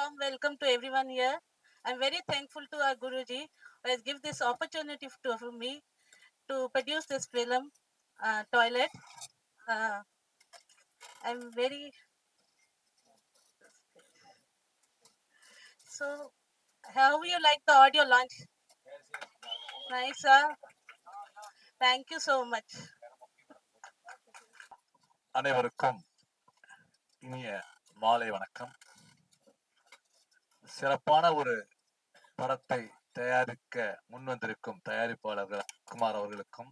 warm welcome to everyone here. I'm very thankful to our Guruji who has given this opportunity to for me to produce this film, uh, Toilet. Uh, I'm very so. How you like the audio launch? Nice, huh? Thank you so much. அனைவருக்கும் இனிய மாலை வணக்கம் சிறப்பான ஒரு படத்தை தயாரிக்க முன்வந்திருக்கும் தயாரிப்பாளர்கள் குமார் அவர்களுக்கும்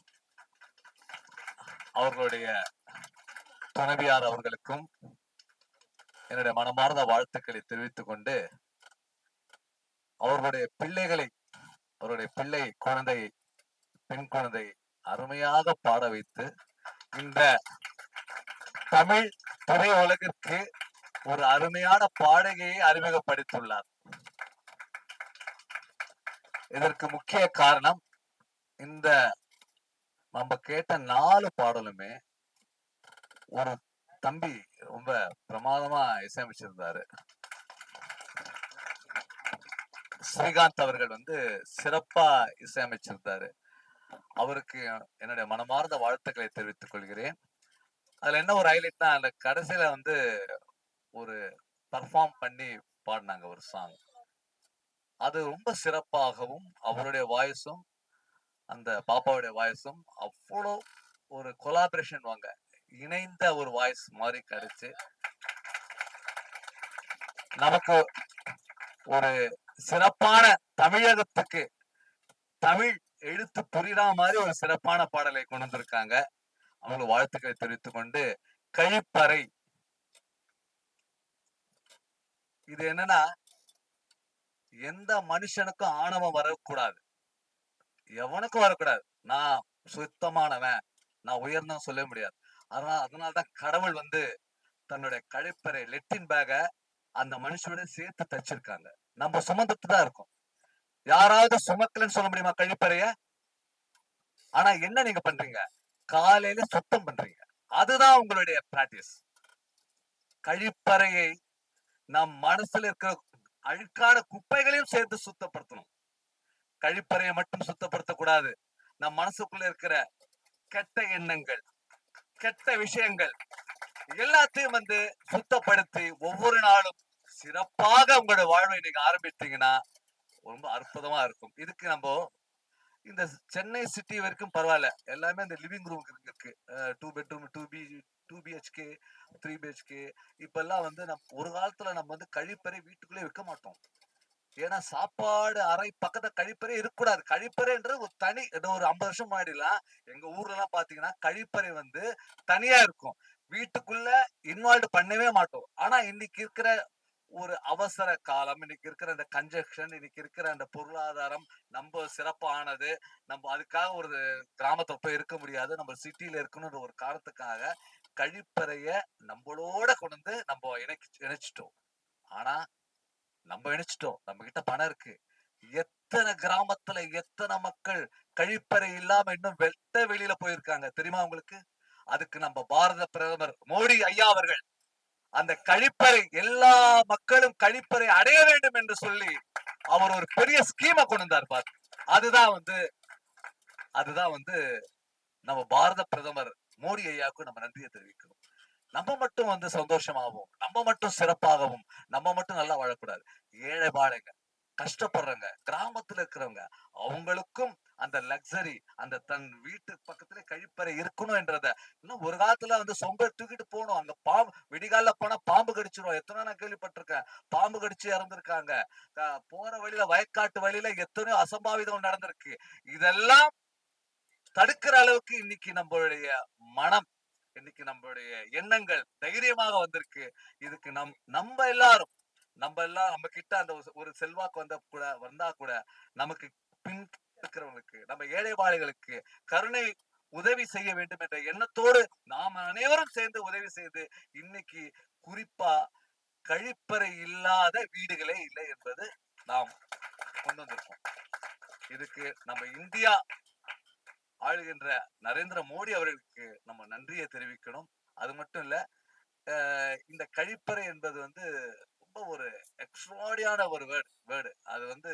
அவர்களுடைய துணைவியார் அவர்களுக்கும் என்னுடைய மனமார்ந்த வாழ்த்துக்களை தெரிவித்துக் கொண்டு அவர்களுடைய பிள்ளைகளை அவருடைய பிள்ளை குழந்தை பெண் குழந்தை அருமையாக பாட வைத்து இந்த தமிழ் திரை உலகிற்கு ஒரு அருமையான பாடகையை அறிமுகப்படுத்தியுள்ளார். இதற்கு முக்கிய காரணம் இந்த நம்ம கேட்ட நாலு பாடலுமே ஒரு தம்பி ரொம்ப பிரமாதமா இசையமைச்சிருந்தாரு. ஸ்ரீகாந்த் அவர்கள் வந்து சிறப்பா இசையமைச்சிருந்தாரு. அவருக்கு என்னுடைய மனமார்ந்த வாழ்த்துக்களை தெரிவித்துக் கொள்கிறேன். அதுல என்ன ஒரு ஹைலைட்னா அந்த கடைசியில வந்து ஒரு பர்ஃபார்ம் பண்ணி பாடினாங்க ஒரு சாங் அது ரொம்ப சிறப்பாகவும் அவருடைய வாய்ஸும் அந்த பாப்பாவுடைய வாய்ஸும் அவ்வளோ ஒரு கொலாபரேஷன் வாங்க இணைந்த ஒரு வாய்ஸ் மாதிரி கிடைச்சு நமக்கு ஒரு சிறப்பான தமிழகத்துக்கு தமிழ் எழுத்து புரியுற மாதிரி ஒரு சிறப்பான பாடலை கொண்டு வந்திருக்காங்க. அவங்களுக்கு வாழ்த்துக்களை தெரிவித்துக் கொண்டு கழிப்பறை இது என்னன்னா எந்த மனுஷனுக்கும் ஆணவம் வரக்கூடாது. எவனுக்கும் வரக்கூடாது. நான் சுத்தமானவன். நான் உயர்ந்தான் சொல்ல முடியாது. அதனால அதனாலதான் கடவுள் வந்து தன்னுடைய கழிப்பறை லெட்டின் பேக அந்த மனுஷனோட சேர்த்து தச்சிருக்காங்க. நம்ம சுமந்துட்டு தான் இருக்கோம். யாராவது சுமக்கலன்னு சொல்ல முடியுமா கழிப்பறைய? ஆனா என்ன நீங்க பண்றீங்க? காலையில சுத்தம் பண்றீங்க. அதுதான் உங்களுடைய பிராக்டிஸ் கழிப்பறையை நம் மனசுல இருக்கிற அழுக்கான குப்பைகளையும் சேர்த்து சுத்தப்படுத்தணும். கழிப்பறையை மட்டும் சுத்தப்படுத்த கூடாது நம் மனசுக்குள்ள இருக்கிற கெட்ட எண்ணங்கள் கெட்ட விஷயங்கள் எல்லாத்தையும் வந்து சுத்தப்படுத்தி ஒவ்வொரு நாளும் சிறப்பாக உங்களோட வாழ்வை நீங்க ஆரம்பித்தீங்கன்னா ரொம்ப அற்புதமா இருக்கும். இதுக்கு நம்ம இந்த சென்னை சிட்டி வரைக்கும் பரவாயில்ல. எல்லாமே இந்த லிவிங் ரூம் இருக்கு. Two bedroom two B two BHK three BHK இப்பெல்லாம் வந்து நம்ம ஒரு காலத்துல நம்ம வந்து கழிப்பறை வீட்டுக்குள்ளே வைக்க மாட்டோம். ஏன்னா சாப்பாடு அறை பக்கத்துல கழிப்பறை இருக்கக்கூடாது. கழிப்பறைன்றது ஒரு தனி ஒரு ஐம்பது வருஷம் முன்னாடிலாம் எங்க ஊர்ல எல்லாம் பாத்தீங்கன்னா கழிப்பறை வந்து தனியா இருக்கும். வீட்டுக்குள்ள இன்வால்வ் பண்ணவே மாட்டோம். ஆனா இன்னைக்கு இருக்கிற ஒரு அவசர காலம் இன்னைக்கு இருக்கிற அந்த கன்ஜெக்ஷன் இன்னைக்கு இருக்கிற அந்த பொருளாதாரம் நம்ம சிறப்பானது நம்ம அதுக்காக ஒரு கிராமத்துல போய் இருக்க முடியாது. நம்ம சிட்டியில இருக்கணும்ன்ற ஒரு காரணத்துக்காக கழிப்பறைய நம்மளோட கொண்டு நம்ம இணைச்சு இணைச்சிட்டோம். ஆனா நம்ம இணைச்சிட்டோம். நம்ம கிட்ட பணம் இருக்கு. எத்தனை கிராமத்துல எத்தனை மக்கள் கழிப்பறை இல்லாம இன்னும் வெட்ட வெளியில போயிருக்காங்க தெரியுமா உங்களுக்கு? அதுக்கு நம்ம பாரத பிரதமர் மோடி ஐயா அவர்கள் அந்த கழிப்பறை எல்லா மக்களும் கழிப்பறை அடைய வேண்டும் என்று சொல்லி அவர் ஒரு பெரிய ஸ்கீமை கொண்டு வந்தார் பாரு. அதுதான் வந்து அதுதான் வந்து நம்ம பாரத பிரதமர் மோடி ஐயாவுக்கும் நம்ம நன்றியை தெரிவிக்கணும். நம்ம மட்டும் வந்து சந்தோஷமாகவும் நம்ம மட்டும் சிறப்பாகவும் நம்ம மட்டும் நல்லா வாழக்கூடாது. ஏழை வாழைங்க கஷ்டப்படுறவங்க கிராமத்துல இருக்கிறவங்க அவங்களுக்கும் அந்த லக்ஸரி அந்த தன் வீட்டு பக்கத்துல கழிப்பறை இருக்கணும் என்றத இன்னும் ஒரு காலத்துல வந்து சொம்ப தூக்கிட்டு போகணும். அங்க பாம்பு விடிகால போனா பாம்பு கடிச்சிரும். எத்தனை நான் கேள்விப்பட்டிருக்கேன். பாம்பு கடிச்சு இறந்திருக்காங்க. போற வழியில வயக்காட்டு வழியில எத்தனையோ அசம்பாவிதம் நடந்திருக்கு. இதெல்லாம் தடுக்கிற அளவுக்கு இன்னைக்கு நம்மளுடைய மனம் இன்னைக்கு நம்மளுடைய எண்ணங்கள் தைரியமாக வந்திருக்கு. இதுக்கு நம் நம்ம எல்லாரும் நம்ம எல்லாம் நம்ம கிட்ட அந்த ஒரு- செல்வாக்கு வந்த கூட வந்தா கூட நமக்கு பின் இருக்கிறவங்களுக்கு நம்ம ஏழை வாழைகளுக்கு கருணை உதவி செய்ய வேண்டும் என்ற எண்ணத்தோடு நாம் அனைவரும் சேர்ந்து உதவி செய்து இன்னைக்கு குறிப்பா கழிப்பறை இல்லாத வீடுகளே இல்லை என்பது நாம் கொண்டு வந்திருக்கோம். இதுக்கு நம்ம இந்தியா ஆளுகின்ற நரேந்திர மோடி அவர்களுக்கு நம்ம நன்றியை தெரிவிக்கணும். அது மட்டும் இல்ல இந்த கழிப்பறை என்பது வந்து ரொம்ப ஒரு எக்ஸ்ட்ராடியான ஒரு வேர்டு வேர்டு அது வந்து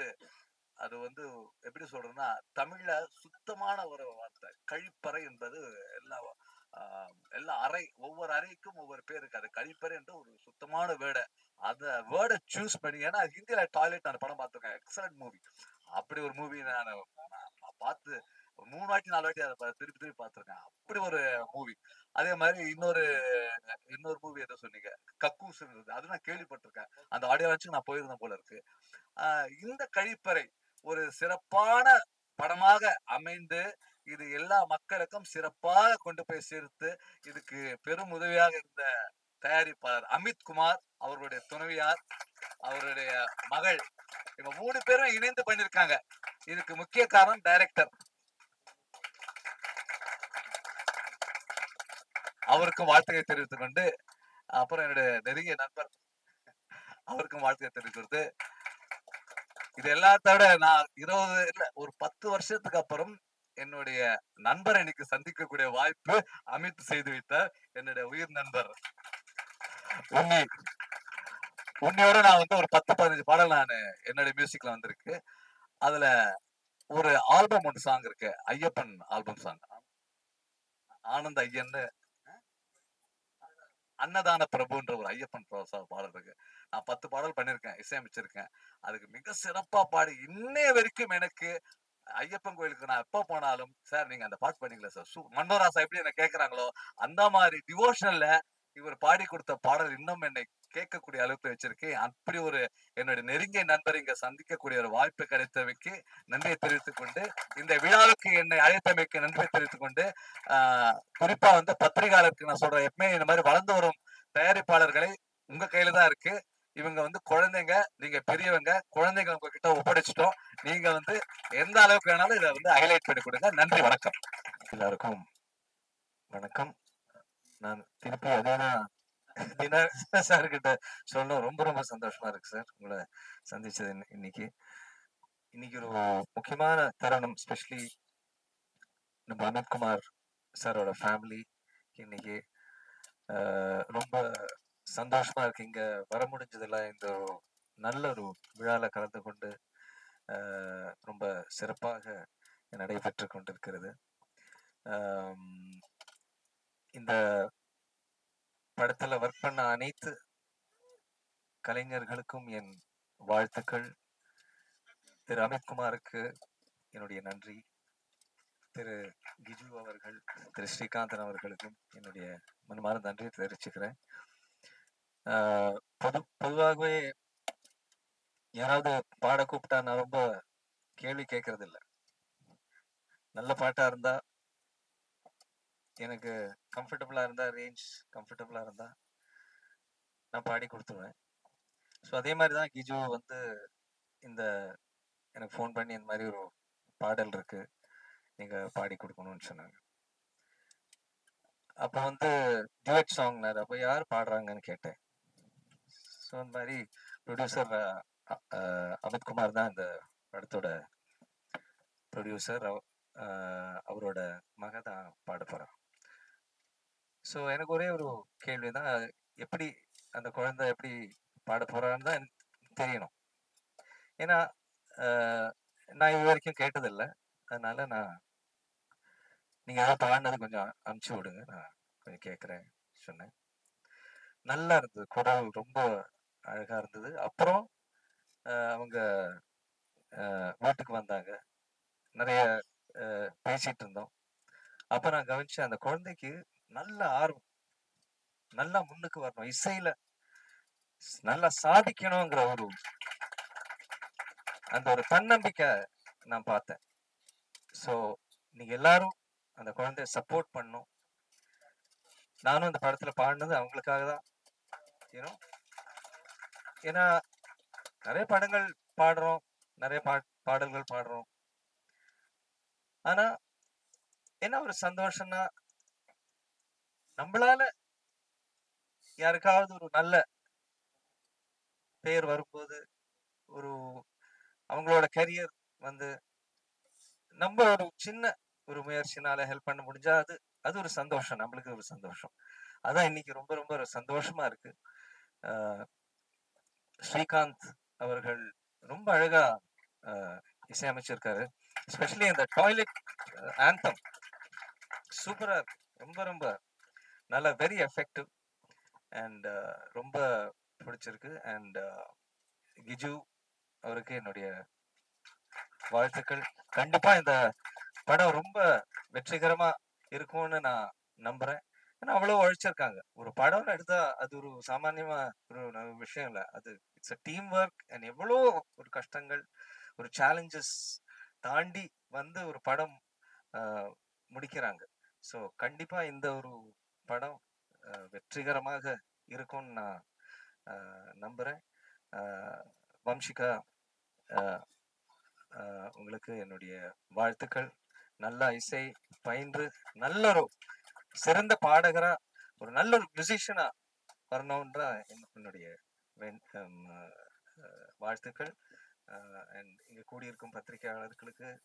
அது வந்து எப்படி சொல்றேன்னா தமிழ்ல சுத்தமான ஒரு வார்த்தை. கழிப்பறை என்பது எல்லா எல்லா அறை ஒவ்வொரு அறைக்கும் ஒவ்வொரு பேர் இருக்கு. அது கழிப்பறை என்ற ஒரு சுத்தமான வேர்டை அந்த வேர்டை சூஸ் பண்ணி ஏன்னா ஹிந்தியில டாய்லெட் நான் படம் பார்த்துருக்கேன். எக்ஸலண்ட் மூவி அப்படி ஒரு மூவி நான் பார்த்து ஒரு மூணு வாட்டி நாலு வாட்டி அதை திருப்பி திருப்பி பார்த்துருக்கேன் அப்படி ஒரு மூவி அதே மாதிரி இன்னொரு இன்னொரு மூவி எதை சொன்னீங்க. கக்கூஸ் அது நான் கேள்விப்பட்டிருக்கேன். அந்த ஆடியோ வச்சு நான் போயிருந்தேன் போல இருக்கு. ஆஹ் இந்த கழிப்பறை ஒரு சிறப்பான படமாக அமைந்து இது எல்லா மக்களுக்கும் சிறப்பாக கொண்டு போய் சேர்த்து இதுக்கு பெரும் உதவியாக இருந்த தயாரிப்பாளர் அமித் குமார் துணைவியார் அவருடைய மகள் இவங்க மூணு பேரும் இணைந்து பண்ணிருக்காங்க. இதுக்கு முக்கிய காரணம் டைரக்டர் அவருக்கும் வாழ்த்துக்களை தெரிவித்துக் கொண்டு அப்புறம் என்னுடைய நெருங்கிய நண்பர் அவருக்கும் வாழ்த்துக்களை தெரிவிக்கிறது இது எல்லாத்தோட நான் இருபது இல்ல ஒரு பத்து வருஷத்துக்கு அப்புறம் என்னுடைய நண்பர் எனக்கு சந்திக்கக்கூடிய வாய்ப்பு அமித் செய்து வைத்தார் என்னுடைய உயிர் நண்பர் உன்னி. உன்னியோட நான் வந்து ஒரு பத்து பதினஞ்சு பாடல் நான் என்னுடைய மியூசிக்ல வந்திருக்கு. அதுல ஒரு ஆல்பம் ஒன்று சாங் இருக்கு ஐயப்பன் ஆல்பம் சாங் ஆனந்த ஐயன்னு அன்னதான பிரபுன்ற ஒரு ஐயப்பன் பிரசா- பாடல் இருக்கு. நான் பத்து பாடல் பண்ணியிருக்கேன் இசையமைச்சிருக்கேன். அதுக்கு மிக சிறப்பா பாடி இன்னைய வரைக்கும் எனக்கு ஐயப்பன் கோயிலுக்கு நான் எப்போ போனாலும் சார் நீங்க அந்த பாட்டு பண்ணீங்களா சார். சூ மன்னோராசா எப்படி என்ன கேட்குறாங்களோ அந்த மாதிரி டிவோஷனல்ல இவர் பாடி கொடுத்த பாடல் இன்னும் என்னை கேட்கக்கூடிய அளவுக்கு வச்சிருக்கேன் அப்படி ஒரு என்னுடைய நெருங்கிய நண்பர் இங்க சந்திக்கக்கூடிய ஒரு வாய்ப்பு கிடைத்தமைக்கு நன்றியை தெரிவித்துக் கொண்டு இந்த விழாவுக்கு என்னை அழைத்தமைக்கு நன்றியை தெரிவித்துக் கொண்டு குறிப்பா வந்து பத்திரிகையாளருக்கு நான் சொல்றேன். எப்பவுமே இந்த மாதிரி வளர்ந்து வரும் தயாரிப்பாளர்களை உங்க கையில தான் இருக்கு. இவங்க வந்து குழந்தைங்க நீங்க பெரியவங்க குழந்தைங்க உங்ககிட்ட ஒப்படைச்சிட்டோம். நீங்க வந்து எந்த அளவுக்கு வேணாலும் இதை வந்து ஹைலைட் பண்ணி கொடுங்க. நன்றி வணக்கம். எல்லாருக்கும் வணக்கம். நான் திருப்பி அதேதான் தினா சார் கிட்ட சொல்லணும் ரொம்ப ரொம்ப சந்தோஷமா இருக்கு சார். உங்களை சந்திச்சது இன்னைக்கு. இன்னைக்கு ஒரு முக்கியமான தருணம் ஸ்பெஷலி நம்ம அமித்குமார் சாரோட ஃபேமிலி இன்னைக்கு. ஆஹ், ரொம்ப சந்தோஷமா இருக்கு. இங்க வர முடிஞ்சதுல இந்த ஒரு நல்ல ஒரு விழால கலந்து கொண்டு ஆஹ், ரொம்ப சிறப்பாக நடைபெற்று கொண்டிருக்கிறது. இந்த படத்துல ஒர்க் பண்ண அனைத்து கலைஞர்களுக்கும் என் வாழ்த்துக்கள். திரு அமித்குமாருக்கு என்னுடைய நன்றி. திரு கிஜு அவர்கள் திரு ஸ்ரீகாந்தன் அவர்களுக்கும் என்னுடைய மனமார்ந்த நன்றியை தெரிவிச்சுக்கிறேன். பொது பொதுவாகவே யாராவது பாட கூப்பிட்டா நான் ரொம்ப கேள்வி கேட்கறதில்ல நல்ல பாட்டா இருந்தா எனக்கு கம்ஃபர்டபுளாக இருந்தால் ரேஞ்ச் கம்ஃபர்டபுளாக இருந்தால் நான் பாடி கொடுத்துருவேன். ஸோ அதே மாதிரி தான் கிஜோ வந்து இந்த எனக்கு ஃபோன் பண்ணி இந்த மாதிரி ஒரு பாடல் இருக்கு. நீங்கள் பாடி கொடுக்கணும்னு சொன்னாங்க. அப்போ வந்து டியூட் சாங்னார் அப்போ யார் பாடுறாங்கன்னு கேட்டேன். ஸோ அந்த மாதிரி ப்ரொடியூசர் அமித்குமார் தான் இந்த படத்தோட ப்ரொடியூசர் அவரோட மக தான் பாட போகிறான் ஸோ எனக்கு ஒரே ஒரு கேள்வி தான் எப்படி அந்த குழந்தை எப்படி பாட போகிறான்னு தான் தெரியணும். ஏன்னா நான் இது வரைக்கும் கேட்டதில்லை. அதனால நான் நீங்கள் ஏதாவது பாடினது கொஞ்சம் அனுப்பிச்சி விடுங்க. நான் கொஞ்சம் கேட்குறேன் சொன்னேன். நல்லா இருந்தது. குரல் ரொம்ப அழகாக இருந்தது. அப்புறம் அவங்க வீட்டுக்கு வந்தாங்க. நிறைய பேசிகிட்டு இருந்தோம். அப்போ நான் கவனிச்சேன் அந்த குழந்தைக்கு நல்ல ஆர்வம். நல்லா முன்னுக்கு வரணும். இசையில நல்லா சாதிக்கணுங்கிற ஒரு அந்த ஒரு தன்னம்பிக்கை நான் பார்த்தேன். ஸோ நீங்க எல்லாரும் அந்த குழந்தைய சப்போர்ட் பண்ணும் நானும் அந்த படத்துல பாடினது அவங்களுக்காக தான். ஏன்னா ஏன்னா நிறைய படங்கள் பாடுறோம். நிறைய பா பாடல்கள் பாடுறோம். ஆனா என்ன ஒரு சந்தோஷம்னா நம்மளால யாருக்காவது ஒரு நல்ல பேர் வரும்போது ஒரு அவங்களோட கரியர் வந்து நம்ம ஒரு சின்ன ஒரு முயற்சினால ஹெல்ப் பண்ண முடிஞ்சா அது அது ஒரு சந்தோஷம். நம்மளுக்கு ஒரு சந்தோஷம். அதான் இன்னைக்கு ரொம்ப ரொம்ப ஒரு சந்தோஷமா இருக்கு. ஆஹ் ஸ்ரீகாந்த் அவர்கள் ரொம்ப அழகா அஹ், இசையமைச்சிருக்காரு. எஸ்பெஷலி இந்த டாய்லெட் ஆந்தம் சூப்பரா இருக்கு. ரொம்ப ரொம்ப நல்ல வெரி எஃபெக்டிவ் அண்ட் ரொம்ப பிடிச்சிருக்கு. அண்ட் uh, கிஜு அவருக்கு என்னுடைய வாழ்த்துக்கள். கண்டிப்பா இந்த படம் ரொம்ப வெற்றிகரமா இருக்கும்னு நான் நம்புறேன். ஏன்னா அவ்வளவு உழைச்சிருக்காங்க. ஒரு படம்னு எடுத்தா அது ஒரு சாமானியமா ஒரு விஷயம் இல்லை. அது it's a team work and எவ்வளோ ஒரு கஷ்டங்கள் ஒரு சேலஞ்சஸ் தாண்டி வந்து ஒரு படம் uh, முடிக்கிறாங்க. ஸோ கண்டிப்பா இந்த ஒரு படம் வெற்றிகரமாக இருக்கும்னு நான் நம்புகிறேன் வம்ஷிகா வம்சிகா உங்களுக்கு என்னுடைய வாழ்த்துக்கள். நல்ல இசை பயின்று நல்ல ஒரு சிறந்த பாடகரா ஒரு நல்ல ஒரு மியூசிஷியனா வரணும்ன்ற என்- என்னுடைய வாழ்த்துக்கள். அண்ட் இங்கே கூடியிருக்கும் பத்திரிகையாளர்களுக்கு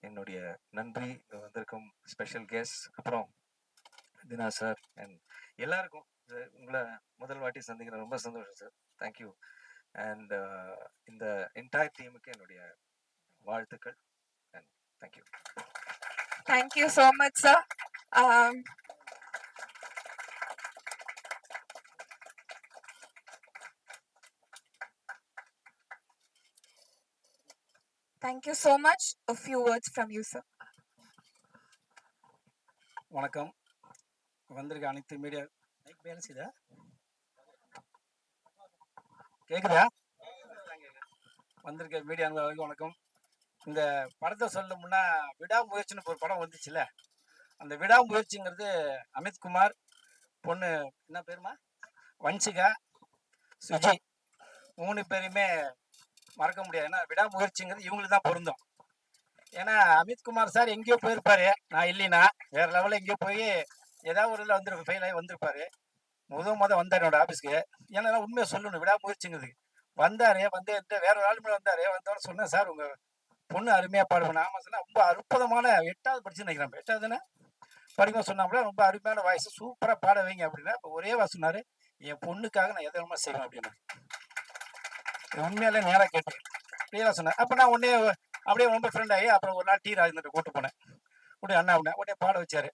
என்னுடைய நன்றி. வந்திருக்கும் ஸ்பெஷல் கெஸ்ட் அப்புறம் தினா சார் அண்ட் எல்லாருக்கும் உங்களை முதல் வாட்டி சந்திக்கிற ரொம்ப சந்தோஷம் சார் தேங்க்யூ அண்ட் இந்த என்டையர் டீமுக்கு என்னுடைய வாழ்த்துக்கள் and thank you so much, sir. Um, thank you so much. A few words from you, sir. வணக்கம் வந்திருக்க அனைத்து மீடியா மைக் பேலன்ஸ் இதா கேக்குதா? வந்திருக்க மீடியா அனுபவம் வணக்கம். இந்த படத்தை சொல்லணும்னா விடாமுயற்சின்னு ஒரு படம் வந்துச்சுல அந்த விடாமுயற்சிங்கிறது அமித்குமார் பொண்ணு என்ன பேருமா? வன்சிகா சுஜி. மூணு பேரையுமே மறக்க முடியாது. ஏன்னா விடாமுயற்சிங்கிறது இவங்களுக்கு தான் பொருந்தும். ஏன்னா அமித்குமார் சார் எங்கேயோ போயிருப்பாரு. நான் இல்லைன்னா வேற லெவலில் எங்கேயோ போய் ஏதாவது ஒரு இதில் வந்துரு ஃபெயில் ஆகி வந்திருப்பாரு. முத முத வந்தார் என்னோட ஆஃபீஸ்க்கு ஏன்னா உண்மையை சொல்லணும். விடாமுயற்சிங்கிறது. வந்தாரு வந்து என்கிட்ட வேற ஒரு ஆளுமே மேலே வந்தாரு. வந்தவரை சொன்னேன் சார் உங்க பொண்ணு அருமையா பாடுவேன் ஆமாம் சொன்னா ரொம்ப அற்புதமான எட்டாவது படிச்சு நினைக்கிறேன் எட்டாவதுன்னு படிக்க சொன்னாப்புல ரொம்ப அருமையான வாய்ஸ் சூப்பரா பாட வைங்க அப்படின்னா அப்ப ஒரே வா சொன்னாரு என் பொண்ணுக்காக நான் எதமா செய்வேன் அப்படின்னு உண்மையாலே நேரா கேட்டேன்? ரியலா சொன்னேன் அப்ப நான் உடனே அப்படியே ரொம்ப ஃப்ரெண்ட் ஆகி அப்புறம் ஒரு நாள் டீ ராஜேந்திர கூட்டு போனேன். உடனே அண்ணா அப்படின்னா உடனே பாட வச்சாரு.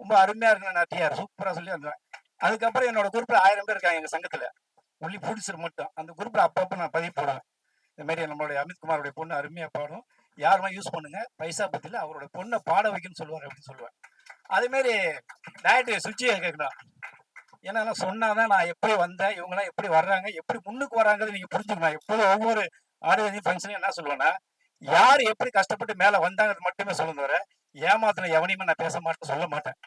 ரொம்ப அருமையா இருக்கு நான் சூப்பரா சொல்லி வந்தேன் அதுக்கப்புறம் என்னோட குரூப்ல ஆயிரம் பேர் இருக்காங்க எங்க சங்கத்துல. ஒளி பிடிச்சிரு மட்டும். அந்த குரூப்ல அப்பப்ப நான் பதிவு போடுவேன். இந்த மாதிரி நம்மளுடைய அமித்குமாரோடைய பொண்ணு அருமையா பாடும். யாருமே யூஸ் பண்ணுங்க. பைசா பத்தில அவரோட பொண்ணை பாட வைக்கணும்னு சொல்லுவார் அப்படின்னு சொல்லுவேன். அதே மாதிரி டயட்டு சுச்சியை கேட்கணும் ஏன்னா சொன்னாதான் நான் எப்படி வந்தேன் இவங்கெல்லாம் எப்படி வர்றாங்க எப்படி முன்னுக்கு வராங்கிறது நீங்க புரிஞ்சுக்கணும். எப்போதும் ஒவ்வொரு ஆடியோ ஃபங்க்ஷனையும் என்ன சொல்லுவேன்னா யார் எப்படி கஷ்டப்பட்டு மேலே வந்தாங்கிறது மட்டுமே சொல்லுங்க வர ஏமாத்தின எவனையுமே நான் பேச மாட்டேன் சொல்ல மாட்டேன்.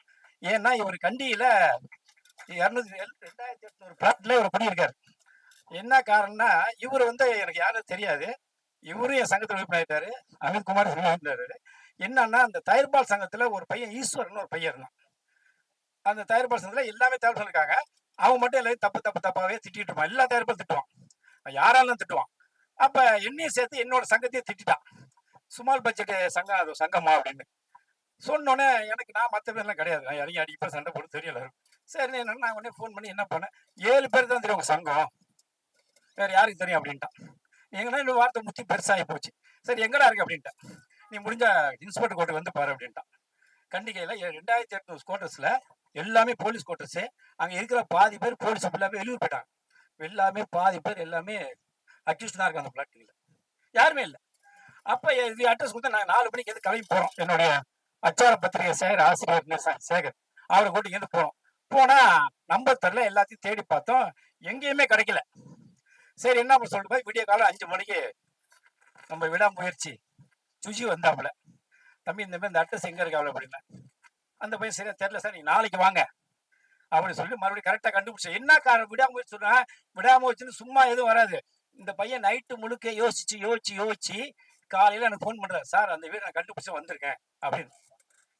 ஏன்னா இவர் கண்டியில இரநூத்தி ரெண்டாயிரத்தி எட்நூறு பிளாட்ல இவர் குடியிருக்காரு என்ன காரணம்னா இவர் வந்து எனக்கு யாரும் தெரியாது. இவரும் என் சங்கத்தில் உறுப்பினாயிட்டாரு அமித்குமார் உறுப்பினாரு என்னன்னா அந்த தயிர்பால் சங்கத்துல ஒரு பையன் ஈஸ்வரன் ஒரு பையன் இருந்தான். அந்த தயாரிப்பாளர் சங்கத்துல எல்லாமே தயாரிப்பு இருக்காங்க. அவன் மட்டும் எல்லாரும் தப்பு தப்பு தப்பாவே திட்டிட்டு இருப்பான். எல்லா தயாரிப்பும் திட்டுவான். யாராலும் திட்டுவான். அப்ப என்னையும் சேர்த்து என்னோட சங்கத்தையும் திட்டான் சுமால் பட்ஜெட் சங்கம் அது சங்கமா அப்படின்னு. சொன்னோடனே எனக்கு நான் மற்ற பேர்லாம் கிடையாது. நான் இறங்கி அடிப்பேன் சண்டை போட்டு தெரியல. சரி என்ன நான் உடனே ஃபோன் பண்ணி என்ன பண்ணேன்? ஏழு பேர் தான் தெரியும் உங்கள் சங்கம். வேறு யாருக்கு தெரியும் அப்படின்ட்டான். எங்கன்னா இன்னும் வார்த்தை முத்தி பெருசாகி போச்சு. சரி எங்கடா இருக்கு அப்படின்ட்டேன். நீ முடிஞ்ச இன்ஸ்பெக்டர் கோர்ட்டுக்கு வந்து பாரு அப்படின்ட்டான். கண்டிகையில் ரெண்டாயிரத்தி எட்நூறு குவார்டர்ஸில் எல்லாமே போலீஸ் குவார்டர்ஸு அங்கே இருக்கிற பாதி பேர் போலீஸ் எல்லாமே வெளியூர் போயிட்டாங்க. எல்லாமே பாதி பேர் எல்லாமே அக்யூஸ்ட் தான் இருக்காங்க அந்த பிளாட்டில் யாருமே இல்லை. அப்போ இது அட்ரஸ் கொடுத்தா நாங்கள் நாலு மணிக்கு எது கிளம்பி போகிறோம் என்னுடைய அச்சார பத்திரிகை சேகர் ஆசிரியர் சேகர். அவரை கூட்டி இருந்து போனோம் போனா நம்பர் தரல எல்லாத்தையும் தேடி பார்த்தோம். எங்கேயுமே கிடைக்கல. சரி என்ன பண்ண சொல்லிட்டு போய் விடிய காலம் அஞ்சு மணிக்கு நம்ம விடாமுயற்சி. சுஜி வந்தாப்புல. தம்பி இந்த மாதிரி இந்த அட்ரஸ் எங்கே இருக்கு? அவ்வளோ அப்படின்னா அந்த பையன் சரியா தெரில சார் நீங்கள் நாளைக்கு வாங்க. அப்படி சொல்லி மறுபடியும் கரெக்டாக கண்டுபிடிச்சேன். என்ன காரணம்? விடாமுயற்சி சொன்னா விடாமுயற்சின்னு சும்மா எதுவும் வராது. இந்த பையன் நைட்டு முழுக்க யோசிச்சு யோசிச்சு யோசிச்சு காலையில் எனக்கு ஃபோன் பண்ணுறேன் சார் அந்த வீடு நான் கண்டுபிடிச்சு வந்திருக்கேன். அப்படின்னு.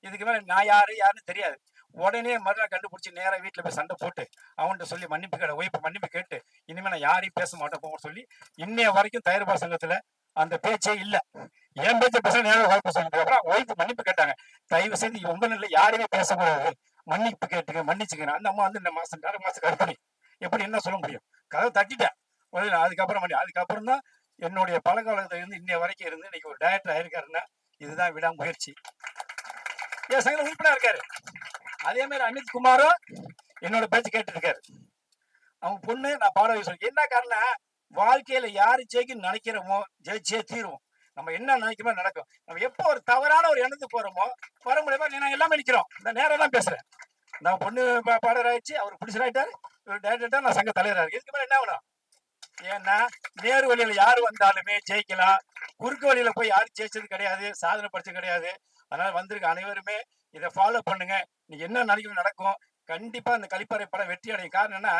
இதுக்கு மேல நான் யாரு யாருன்னு தெரியாது. உடனே மறுநாள் கண்டுபிடிச்சி நேராக வீட்டுல போய் சண்டை போட்டு அவன்கிட்ட சொல்லி மன்னிப்பு கேட்ட ஒய்ப்பு மன்னிப்பு கேட்டு இனிமே நான் யாரையும் பேச மாட்டேன் போன்னு சொல்லி இன்னைய வரைக்கும் தயாரிப்பாளர் சங்கத்துல அந்த பேச்சே இல்லை. என் பேச்சு பேச நேரம் வாய்ப்பு சொல்லிட்டு அப்புறம் ஒய்ப்பு மன்னிப்பு கேட்டாங்க. தயவு செய்து உங்க நிலை யாரையுமே பேசக்கூடாது மன்னிப்பு கேட்டுங்க மன்னிச்சுக்கிறேன் அந்த அம்மா வந்து இந்த மாசம் ஆறு மாசம் கற்பனை எப்படி என்ன சொல்ல முடியும்? கதை தட்டிட்டேன். அதுக்கப்புறம் பண்ணி அதுக்கப்புறம் தான் என்னுடைய பழங்காலத்துல இருந்து இன்னைய வரைக்கும் இருந்து இன்னைக்கு ஒரு டைரக்டர் ஆயிருக்காருன்னா இதுதான் விடாமுயற்சி. என் சங்கத்தில் உறுப்பினர் இருக்காரு. அதே மாதிரி அமித் குமாரும் என்னோட பேச்சு கேட்டுருக்காரு. அவங்க பொண்ணு நான் பாட வைக்க என்ன காரணம் வாழ்க்கையில யாரு ஜெயிக்கணும்னு நினைக்கிறோமோ ஜெயிச்சே தீருவோம். நம்ம என்ன நினைக்கிறோமோ நடக்கும்? நம்ம எப்போ ஒரு தவறான ஒரு எண்ணத்துக்கு போறோமோ வர முடியாம நாங்கள் எல்லாமே நிற்கிறோம் இந்த நேரம் தான் பேசுறேன். நான் பொண்ணு பாடராயிடுச்சு பாடகர் ஆயிடுச்சு அவர் பிடிச்சராயிட்டாரு இவர் டேரக்டர் நான் சங்க தலைவராக இதுக்கு மேலே என்ன வேணும் ஏன்னா நேரு வழியில யாரு வந்தாலுமே ஜெயிக்கலாம். குறுக்கு வழியில போய் யாரும் ஜெயிச்சது கிடையாது. சாதனை படிச்சது கிடையாது. அதனால வந்திருக்க அனைவருமே இதை ஃபாலோ பண்ணுங்க. இன்னைக்கு என்ன நினைக்கணும் நடக்கும். கண்டிப்பா அந்த கழிப்பறை படம் வெற்றி அடையும். காரணம் என்ன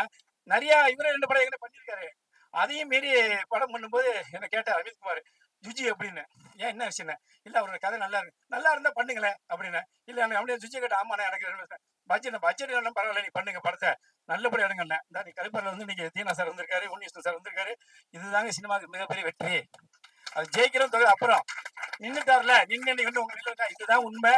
நிறைய இவரே ரெண்டு படம் எங்க பண்ணியிருக்காரு. அதையும் மீறி படம் பண்ணும்போது என்ன கேட்டார் அமித் குமார் ஜுஜி அப்படின்னு ஏன் என்ன விஷயம் இல்ல அவரோட கதை நல்லா இருக்கு. நல்லா இருந்தா பண்ணுங்களேன் அப்படின்னு இல்ல எனக்கு அப்படியே ஜுஜி கேட்ட நான் எனக்கு பட்ஜெட் பட்ஜெட் எல்லாம் பரவாயில்ல நீ பண்ணுங்க படத்தை. நல்லபடியா எடுங்கண்ணே இந்த நீ கலிப்பாறையில் வந்து நீங்க தீனா சார் வந்திருக்காரு உன்னிஷ்ணன் சார் வந்திருக்காரு. இதுதாங்க சினிமாவுக்கு மிகப்பெரிய வெற்றி. அது ஜெயிக்கிறோம் தொழில் அப்புறம் நின்றுட்டார்ல நின்று நீ வந்து உங்க நிலையில இதுதான் உண்மை.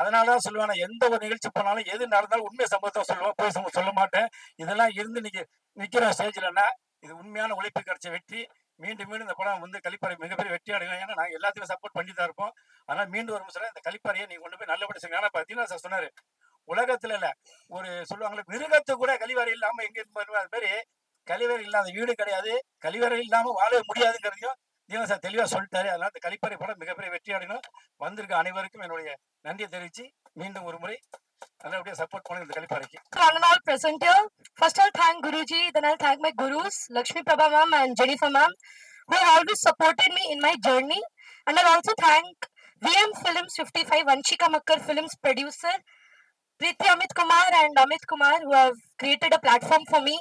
அதனால தான் சொல்லுவேன் எந்த ஒரு நிகழ்ச்சி போனாலும் எது நடந்தாலும் உண்மை சம்பவத்தை சொல்லுவேன் போய் சம்பவம் சொல்ல மாட்டேன். இதெல்லாம் இருந்து நீங்க நிக்கிற ஸ்டேஜ்லன்னா இது உண்மையான உழைப்பு கிடைச்ச வெற்றி. மீண்டும் மீண்டும் இந்த படம் வந்து கழிப்பறை மிகப்பெரிய வெற்றி அடையும் ஏன்னா நாங்கள் எல்லாத்தையும் சப்போர்ட் பண்ணி தான் இருப்போம். ஆனால் மீண்டும் ஒரு சொல்ல இந்த கழிப்பறையை நீங்க கொண்டு போய் நல்லபடி செய்யுங்க ஆனால் பார்த்தீங்கன்னா சார் சொன்னாரு உலகத்துல இல்ல ஒரு சொல்லுவாங்களே மிருகத்து கூட கழிவறை இல்லாம எங்க இருந்து அது மாதிரி கழிவறை இல்லாத வீடு கிடையாது. கழிவறை இல்லாம வாழ முடியாதுங்கிறதையும் தீனா சார் தெளிவா சொல்லிட்டாரு அதனால இந்த கலிப்பாறை படம் மிகப்பெரிய வெற்றி அடையணும் வந்திருக்க அனைவருக்கும் என்னுடைய நன்றியை தெரிவிச்சு மீண்டும் ஒரு முறை நல்லபடியா சப்போர்ட் பண்ணுங்க இந்த கலிப்பாறைக்கு one and all present here. First, I'll thank Guruji, then I'll thank my gurus, Lakshmi Prabha ma'am and Jennifer ma'am, who have always supported me in my journey. And I'll also thank VM Films 55, Vanchika Makkar Films producer, Preeti Amit Kumar and Amit Kumar, who have created a platform for me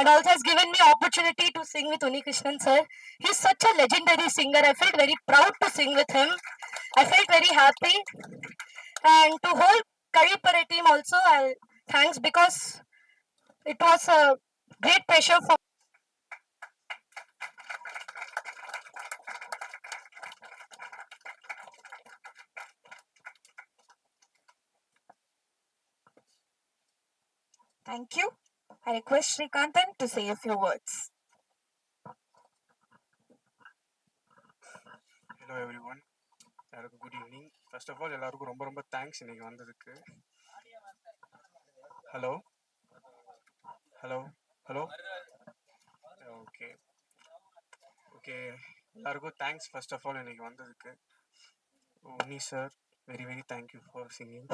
and also has given me opportunity to sing with Uni Krishnan sir. He's such a legendary singer. I felt very proud to sing with him. I felt very happy. And to whole Karipare team also, I'll thanks because it was a great pressure for Thank you. I request Srikantan to say a few words. Hello everyone எல்லாருக்கும் good evening first of all எல்லாருக்கும் ரொம்ப ரொம்ப thanks இன்னைக்கு வந்ததுக்கு. Hello hello hello okay okay எல்லாருக்கும் thanks first of all இன்னைக்கு வந்ததுக்கு. Unni sir very very thank you for singing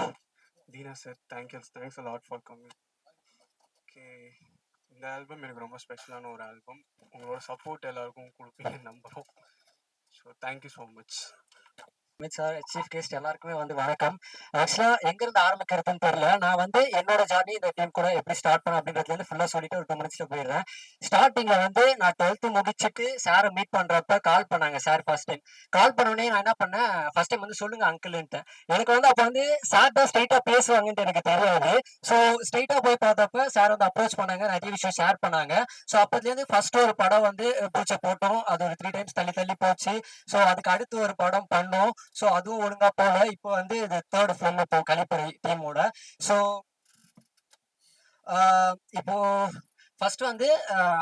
Dheena sir thank you thanks lot for coming இந்த album எனக்கு ரொம்ப ஸ்பெஷலான ஒரு ஆல்பம் உங்களோட சப்போர்ட் எல்லாருக்கும் கொடுப்பீங்கன்னு நம்புகிறோம் so thank you so much sir chief guest எல்லாருக்குமே வந்து வணக்கம். ஆக்சுவலா எங்க இருந்து ஆரம்பிக்கிறதுன்னு தெரியல. நான் வந்து என்னோட ஜார்னி இந்த டீம் கூட எப்படி ஸ்டார்ட் பண்ண அப்படின்றதுல இருந்து ஃபுல்லா சொல்லிட்டு ஒரு டூ மினிட்ஸ்ல போயிடுறேன். ஸ்டார்டிங்ல வந்து நான் டுவெல்த் முடிச்சுட்டு சாரை மீட் பண்றப்ப கால் பண்ணாங்க சார் ஃபர்ஸ்ட் டைம் கால் பண்ணோடனே நான் என்ன பண்ணேன்? ஃபர்ஸ்ட் டைம் வந்து சொல்லுங்க அங்கிள்ன்ட்டு எனக்கு வந்து அப்போ வந்து சார் தான் ஸ்ட்ரைட்டா பேசுவாங்கன்ட்டு எனக்கு தெரியாது. ஸோ ஸ்ட்ரைட்டா போய் பார்த்தப்ப சார் வந்து அப்ரோச் பண்ணாங்க. நிறைய விஷயம் ஷேர் பண்ணாங்க. ஸோ அப்போதுலேருந்து ஃபர்ஸ்ட் ஒரு படம் வந்து பூச்சை போட்டோம். அது ஒரு த்ரீ டைம்ஸ் தள்ளி தள்ளி போச்சு. ஸோ அதுக்கு அடுத்து ஒரு படம் பண்ணோம். ஸோ அதுவும் ஒழுங்கா போல இப்போ வந்து இது தேர்ட் ஃபார்ம் இப்போ கழிப்பறை டீமோட ஸோ இப்போ ஃபர்ஸ்ட் வந்து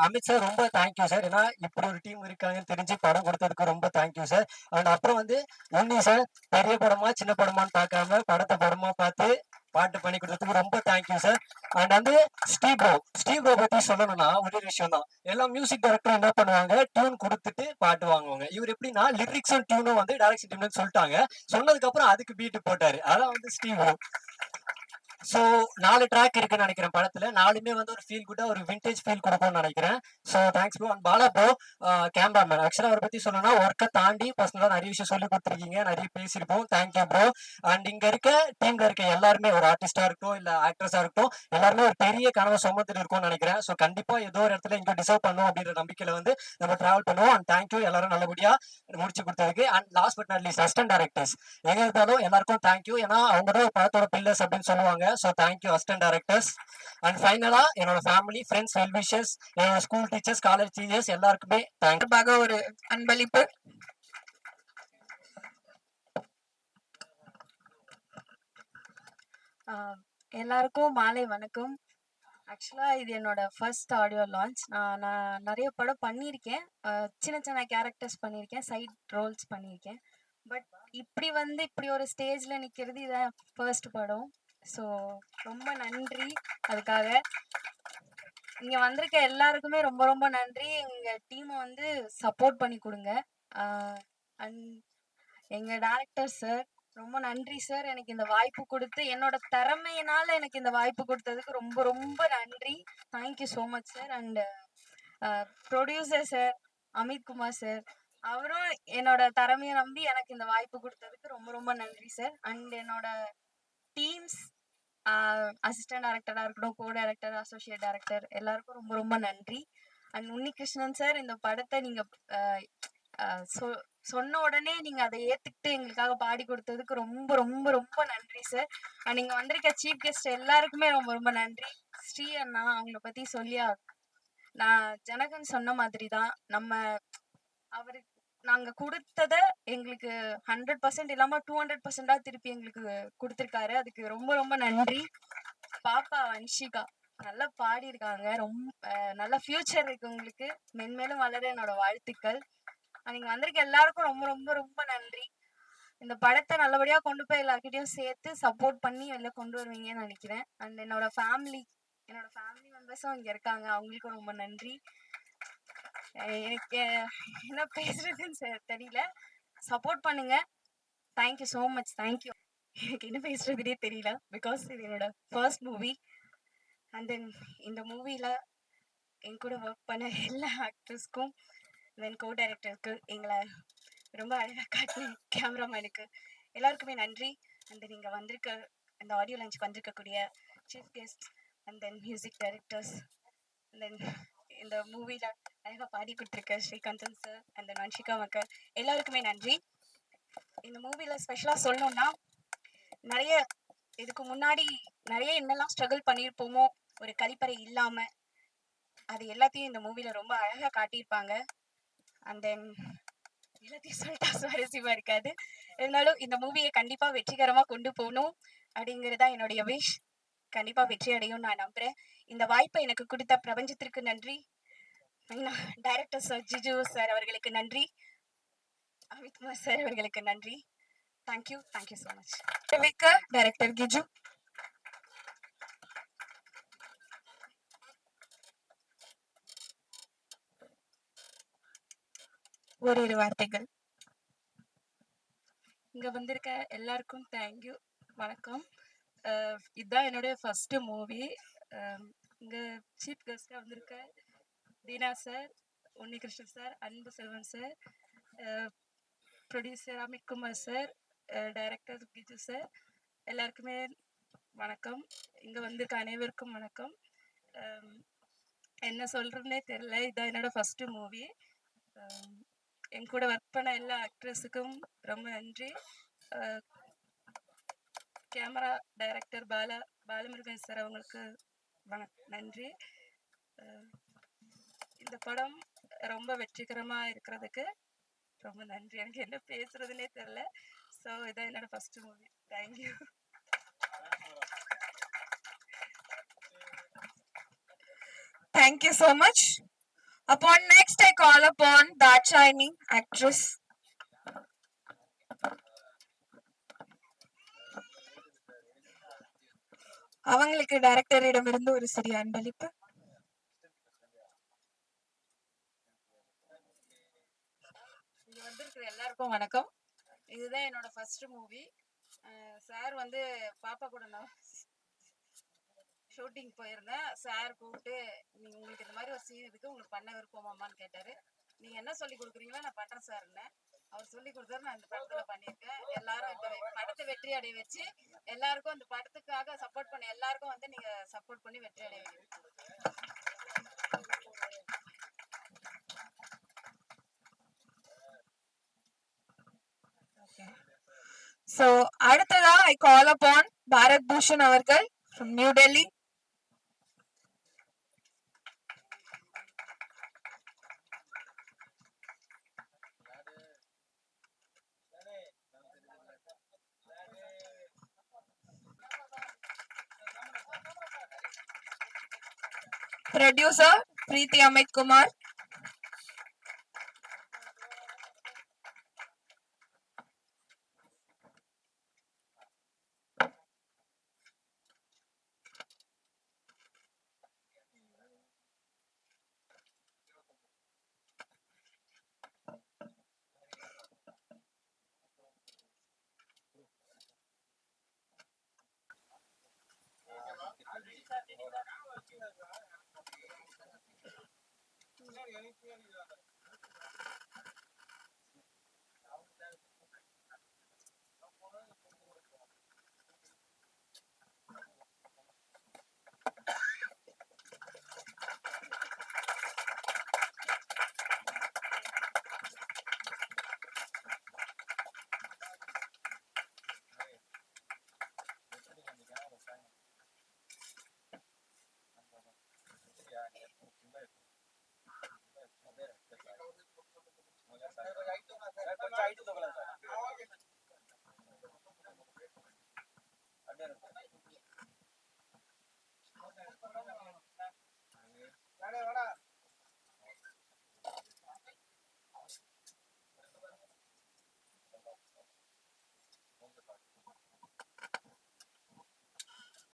அமித் சார் ரொம்ப தேங்க்யூ சார் ஏன்னா இப்படி ஒரு டீம் இருக்காங்கன்னு தெரிஞ்சு படம் கொடுத்ததுக்கு ரொம்ப தேங்க்யூ சார் அண்ட் அப்புறம் வந்து உன்னி சார் பெரிய படமா சின்ன படமான்னு பார்க்காம படத்தை படமா பார்த்து பாட்டு பண்ணி கொடுத்ததுக்கு ரொம்ப தேங்க்யூ சார் அண்ட் வந்து ஸ்டீவ் ப்ரோ ஸ்டீவ் ப்ரோ பத்தி சொல்லணும்னா ஒரே விஷயம் தான் எல்லா மியூசிக் டைரக்டரும் என்ன பண்ணுவாங்க? டியூன் கொடுத்துட்டு பாட்டு வாங்குவாங்க. இவர் எப்படின்னா லிரிக்ஸும் டியூனும் வந்து டைரக்ஷன் டியூன்னு சொல்லிட்டாங்க. சொன்னதுக்கு அப்புறம் அதுக்கு பீட்டு போட்டாரு. அதான் வந்து ஸ்டீவ் ப்ரோ ஸோ நாலு ட்ராக் இருக்குன்னு நினைக்கிறேன் படத்துல. நாலுமே வந்து ஒரு ஃபீல் குட்டா ஒரு விண்டேஜ் ஃபீல் கொடுக்கும்னு நினைக்கிறேன். So thanks bro and Bala bro cameraman ஆக்சுவலாக அவரை பத்தி சொல்லணும்னா ஒர்க்கை தாண்டி பர்சனலாக நிறைய விஷயம் சொல்லி கொடுத்துருக்கீங்க. நிறைய பேசியிருப்போம். தேங்க்யூ ப்ரோ அண்ட் இங்க இருக்க டீம்ல இருக்க எல்லாருமே ஒரு ஆர்டிஸ்டா இருக்கட்டும் இல்ல ஆக்ட்ரஸா இருக்கட்டும் எல்லாருமே ஒரு பெரிய கனவை சுமந்துட்டு இருக்கும்னு நினைக்கிறேன். ஸோ கண்டிப்பா ஏதோ ஒரு இடத்துல இங்க டிசர்வ் பண்ணும் அப்படின்ற நம்பிக்கையில வந்து நம்ம டிராவல் பண்ணுவோம். அண்ட் தேங்க்யூ எல்லாரும் நல்லபடியா முடிச்சு கொடுத்ததுக்கு. And last but not least assistant directors எங்க இருந்தாலும் எல்லாருக்கும் தேங்க்யூ ஏன்னா அவங்க தான் படத்தோட பில்லர்ஸ் அப்படின்னு சொல்லுவாங்க. So thank you assistant directors and ஃபைனலாக என்னோட ஃபேமிலி ஃப்ரெண்ட்ஸ் வெல் விஷஸ் என்னோட ஸ்கூல் டீச்சர்ஸ் காலேஜ் டீச்சர்ஸ் எல்லாருக்குமே தேங்க்யூ ஒரு அன்பளிப்பு. எல்லாருக்கும் மாலை வணக்கம். ஆக்சுவலா இது என்னோட ஃபர்ஸ்ட் ஆடியோ லான்ச் நான் நான் நிறைய படம் பண்ணியிருக்கேன். சின்ன சின்ன கேரக்டர்ஸ் பண்ணியிருக்கேன் சைட் ரோல்ஸ் பண்ணியிருக்கேன். பட் இப்படி வந்து இப்படி ஒரு ஸ்டேஜில் நிற்கிறது இதான் ஃபர்ஸ்ட் படம். ஸோ ரொம்ப நன்றி. அதுக்காக இங்கே வந்திருக்க எல்லாருக்குமே ரொம்ப ரொம்ப நன்றி. எங்கள் டீமை வந்து சப்போர்ட் பண்ணி கொடுங்க. அண்ட் எங்கள் டேரக்டர் சார் ரொம்ப நன்றி சார் எனக்கு இந்த வாய்ப்பு கொடுத்து என்னோட திறமையினால எனக்கு இந்த வாய்ப்பு கொடுத்ததுக்கு ரொம்ப ரொம்ப நன்றி. Thank you so much sir and producer sir Amit Kumar sir அவரும் என்னோட திறமையை நம்பி எனக்கு இந்த வாய்ப்பு கொடுத்ததுக்கு ரொம்ப ரொம்ப நன்றி சார் அண்ட் என்னோட டீம்ஸ் அசிஸ்டன்ட் டேரக்டராக இருக்கட்டும் கோ டேரக்டர் அசோசியேட் டேரக்டர் எல்லாருக்கும் ரொம்ப ரொம்ப நன்றி. அண்ட் உன்னிகிருஷ்ணன் சார் இந்த படத்தை நீங்கள் சொ சொன்ன உடனே நீங்க அதை ஏத்துக்கிட்டு எங்களுக்காக பாடி கொடுத்ததுக்கு ரொம்ப ரொம்ப ரொம்ப நன்றி சார் அண்ட் நீங்க வந்திருக்க சீஃப் கெஸ்ட் எல்லாருக்குமே ரொம்ப ரொம்ப நன்றி. ஸ்ரீ அண்ணா அவங்கள பத்தி சொல்லியா நான் ஜனகன் சொன்ன மாதிரி தான் நம்ம அவருக்கு நாங்க கொடுத்தத எங்களுக்கு ஹண்ட்ரட் பர்சன்ட் இல்லாம டூ ஹண்ட்ரட் பர்சன்டா திருப்பி எங்களுக்கு கொடுத்துருக்காரு. அதுக்கு ரொம்ப ரொம்ப நன்றி. பாப்பா வன்ஷிகா நல்லா பாடியிருக்காங்க. ரொம்ப நல்ல ஃபியூச்சர் இருக்கு உங்களுக்கு. மென்மேலும் வளர என்னோட வாழ்த்துக்கள். நீங்க வந்திருக்க எல்லாருக்கும் ரொம்ப ரொம்ப ரொம்ப நன்றி. இந்த படத்தை நல்லபடியா கொண்டு போய் எல்லாருக்கிட்டையும் சேர்த்து சப்போர்ட் பண்ணி வெளில கொண்டு வருவீங்கன்னு நினைக்கிறேன். அண்ட் என்னோட ஃபேமிலி என்னோட ஃபேமிலி மெம்பர்ஸும் இங்க இருக்காங்க. அவங்களுக்கும் ரொம்ப நன்றி. எனக்கு என்ன பேசுறதுன்னு தெரியல. சப்போர்ட் பண்ணுங்க. தேங்க்யூ ஸோ மச் தேங்க்யூ எனக்கு என்ன பேசுறதுனே தெரியல. பிகாஸ் இது என்னோட ஃபர்ஸ்ட் மூவி அண்ட் தென் இந்த மூவியில் என் கூட ஒர்க் பண்ண எல்லா ஆக்டர்ஸ்க்கும் தென் கோ டைரக்டருக்கு எங்களை ரொம்ப அழகாக காட்டின கேமராமேனுக்கு எல்லாருக்குமே நன்றி. அண்ட் தென் இங்கே வந்திருக்க அந்த ஆடியோ லஞ்சுக்கு வந்திருக்கக்கூடிய chief guest and then music directors then இந்த மூவியில் அழகாக பாடி கொடுத்துருக்க ஸ்ரீகாந்தன் சார் அந்த நன்ஷிகா மக்கள். எல்லாருக்குமே நன்றி. இந்த மூவியில் ஸ்பெஷலாக சொல்லணும்னா நிறைய இதுக்கு முன்னாடி நிறைய என்னெல்லாம் ஸ்ட்ரகிள் பண்ணியிருப்போமோ ஒரு கழிப்பறை இல்லாமல் அது எல்லாத்தையும் இந்த மூவியில் ரொம்ப அழகாக காட்டியிருப்பாங்க. அண்ட் தென் எல்லாத்தையும் சொல்லிட்டா சுவாரஸ்யமாக இருக்காது. இருந்தாலும் இந்த மூவியை கண்டிப்பாக வெற்றிகரமாக கொண்டு போகணும் அப்படிங்கிறதா என்னுடைய விஷ் கண்டிப்பாக வெற்றி அடையும் நான் நம்புகிறேன் இந்த வாய்ப்பை எனக்கு கொடுத்த பிரபஞ்சத்திற்கு நன்றி. டைரக்டர் சார் ஜிஜு சார் அவர்களுக்கு நன்றி. அமித்குமார் சார் அவர்களுக்கு நன்றி. Thank you thank you so much director Kiju ஓரிரு வார்த்தைகள். இங்க வந்திருக்க எல்லாருக்கும் தேங்க்யூ வணக்கம். இதுதான் என்னுடைய ஃபர்ஸ்ட் மூவி இங்க சீஃப் கெஸ்டா வந்திருக்க Dheena sir Unnikrishnan sir Anbu Selvan sir producer Amit Kumar sir director Kiju sir எல்லாருக்குமே வணக்கம். இங்கே வந்திருக்க அனைவருக்கும் வணக்கம். என்ன சொல்கிறதுனே தெரில இதான் என்னோட ஃபஸ்ட்டு மூவி என் கூட ஒர்க் பண்ண எல்லா ஆக்ட்ரஸுக்கும் ரொம்ப நன்றி. Camera director Bala Balamurugan sir அவங்களுக்கு வண நன்றி. இந்த படம் ரொம்ப வெற்றிகரமா இருக்கிறதுக்கு ரொம்ப நன்றி. எனக்கு என்ன பேசுறதுனே தெரியல. ஸோ இதான் என்னோட first movie thank you thank you so much much. Upon next, I call upon Darshini, actress. அவங்களுக்கு டைரக்டரிடமிருந்து ஒரு சிறிய அன்பளிப்பு இங்க வந்திருக்கிற எல்லாருக்கும் வணக்கம். இதுதான் என்னோட ஃபர்ஸ்ட் மூவி சார் வந்து பாப்பா கூட நான் ஷூட்டிங் போயிருந்தேன். சார் கூப்பிட்டு நீங்கள் உங்களுக்கு இந்த மாதிரி ஒரு சீன் இருக்கு உங்களுக்கு பண்ண விருப்பமாமான்னு கேட்டார். நீங்கள் என்ன சொல்லி கொடுக்குறீங்களோ நான் பண்ணுறேன் சார்னு அவர் சொல்லி கொடுத்தாரு நான் இந்த படத்தில் பண்ணியிருக்கேன். எல்லாரும் இந்த படத்தை வெற்றி அடைய வச்சு எல்லாருக்கும் அந்த படத்துக்காக சப்போர்ட் பண்ண எல்லாருக்கும் வந்து நீங்கள் சப்போர்ட் பண்ணி வெற்றி அடைய வைக்கணும் So, அடுத்ததா I call upon Bharat Bhushan அவர்கள் from New Delhi. Producer Preeti Amit Kumar.